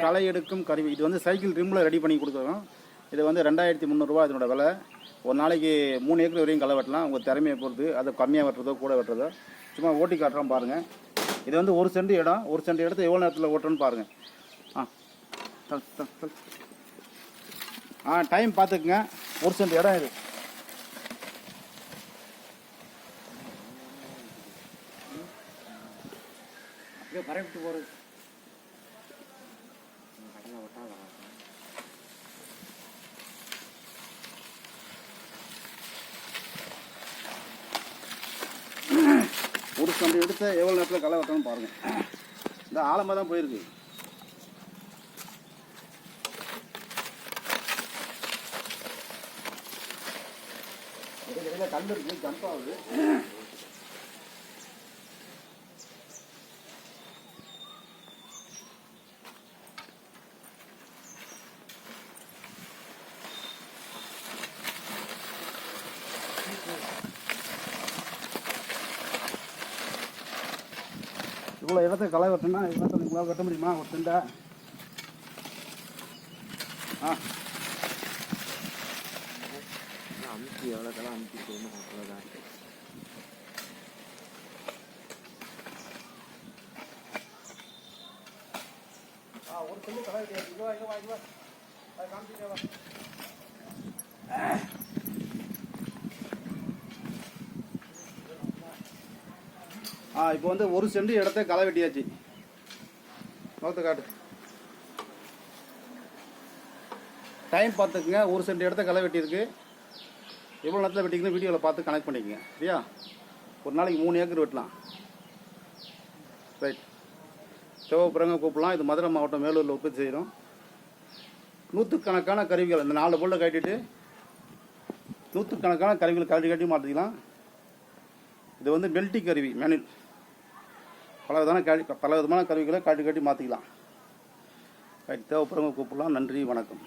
களை எடுக்கும் கருவி. இது வந்து சைக்கிள் ரிம்மில் ரெடி பண்ணி கொடுக்குறோம் இது வந்து ரெண்டாயிரத்தி முந்நூறுரூவா இதனோட விலை. ஒரு நாளைக்கு மூணு ஏக்கர் வரையும் களை வெட்டலாம். உங்கள் திறமையை பொறுத்து அதை கம்மியாக வெட்டுறதோ கூட வெட்டுறதோ. சும்மா ஓட்டி காட்டுறோம் பாருங்கள் இது வந்து ஒரு சென்ட் இடம். ஒரு சென்ட் இடத்த எவ்வளோ நேரத்தில் ஓட்டுறோன்னு பாருங்கள் ஆ. ஆ டைம் பார்த்துக்குங்க. ஒரு சென்ட் இடம் இது. பரப்பிட்டு போகிறது ஒரு கம்பி எடுத்து எவ்வளோ நேரத்தில் களை வெட்டணும்னு பாருங்கள் இந்த ஆழமாக தான் போயிருக்கு. இடையில கல் இருக்கு ஜம்ப் ஆகுது. இவ்வளோ இடத்த களை வெட்டினா இவ்வளோ உங்களால் வெட்ட முடியுமா ஒரு செண்டை ஆ அமுக்கி எவ்வளோக்கெல்லாம் அமுக்கி போகணும் அவ்வளோதான் ஆ ஒரு செண்டு களை வெட்டியாச்சு இங்கே வா இங்கே வா இங்கே வா அதை காமிச்சிட்டே வா ஆ இப்போ வந்து ஒரு செண்டு இடத்த களை வெட்டியாச்சு. முகத்தை காட்டு. டைம் பார்த்துக்குங்க. ஒரு சென்ட் இடத்த களை வெட்டியிருக்கு. எவ்வளோ நேரத்தில் வெட்டிக்கணும் வீடியோவில் பார்த்து கனெக்ட் பண்ணிக்கங்க. சரியா? ஒரு நாளைக்கு மூணு ஏக்கர் வெட்டலாம். ரைட் சிவபுரங்க கூப்பிடலாம். இது மதுரை மாவட்டம் மேலூரில் உற்பத்தி செய்கிறோம் நூற்றுக்கணக்கான கருவிகள் இந்த நாலு பொருளை கட்டிட்டு நூற்றுக்கணக்கான கருவிகள் கழட்டி கட்டி மாற்றிக்கலாம். இது வந்து பெல்ட்டி கருவி மேனுவல் பல விதமான கழி பல விதமான கருவிகளை காட்டி காட்டி மாற்றிக்கலாம் ரைட் தேவைப்படுறவங்க கூப்பிடலாம். நன்றி வணக்கம்.